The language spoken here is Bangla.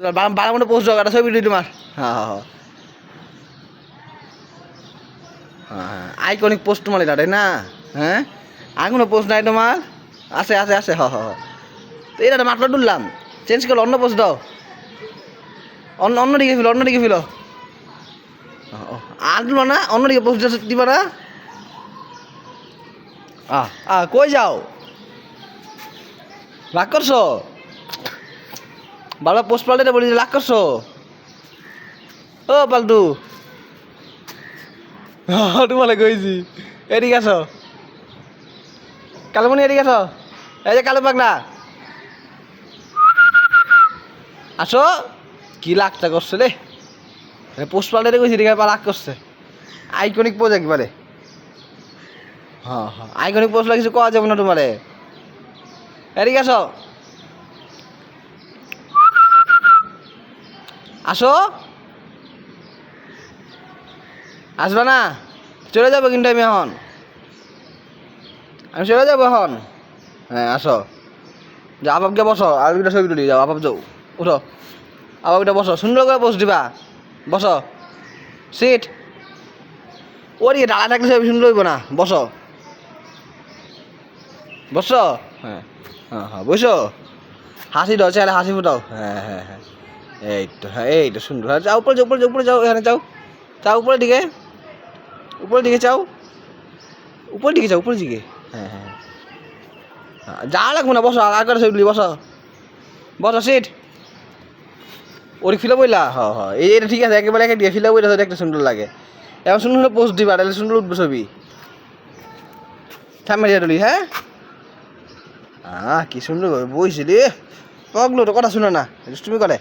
বারো মনে পোস্ট একটা ছবি তোমার। হ্যাঁ হ্যাঁ হ্যাঁ আইকনিক পোস্ট তোমার এটা না? হ্যাঁ? আর কোনো পোস্ট নাই তোমার? আছে আছে আছে, হ হ। তো এটা মাত্র তুললাম। চেঞ্জ করো অন্য পোস্ট দাও। অন্য অন্যদিকে ফেলো অন্যদিকে ফেলো। আর দিল না, অন্যদিকে পোস্ট দিবা না। আহ আহ, কই যাও? রাগ করছ? বাবা পোস্ট পাল্টে বলি রাগ করছ। ও পাল্টু। তোমালে কইছি। এদিকে আছো কালুমণি এদিকে আছো এই যে কালু পাগলা। আসো। কি লাগটা করছে রে? পোস্ট পাল্টে কইছি, এদিকে রাগ করছে। আইকনিক পোজ একবারে। হ্যাঁ হ্যাঁ। আইকনিক পোস্ট লাগিছে কোয়া যাবে না তোমারে এদিকে আসো। আসো। আসবা না? চলে যাব কিন্তু আমি এখন। আমি চলে যাব এখন। হ্যাঁ আসো। যাও আপাবকে বসো। আর দুটা ছবি তুলি যাও। আপাব যাও। উঠো। আপাবটা বসো। সুন্দর করে বস দিবা। বসো। সিট। ওরে দাঁড়া থাকলে ছবি, সুন্দর না। বসো। বসো। হ্যাঁ। হ্যাঁ হ্যাঁ বসো। হাসি দাও চেহারা হাসি ফুটাও। হ্যাঁ হ্যাঁ হ্যাঁ। এই তো হ্যাঁ এই তো সুন্দর। হ্যাঁ যাও উপরে যাও উপরে যাও উপরে যাও এখানে যাও। যাও উপরের দিকে। উপরের দিকে যাও। উপরের দিকে যাও উপরের দিকে। হ্যাঁ হ্যাঁ। হ্যাঁ, যা লাগবো না বসো আগে ছবি তুলি বসো। বসো সিট ওর ফিলে বইলা? হ হ। এটা ঠিক আছে একেবারে একে দিয়ে ফিলে বইলা একটা সুন্দর লাগে। এবার সুন্দর পোস্ট দিবা তাহলে সুন্দর উঠবে ছবি। থামে তুলি হ্যাঁ? আহ কি সুন্দর বইছিলি। পগলো তো কথা শুনে না। তুমি করে।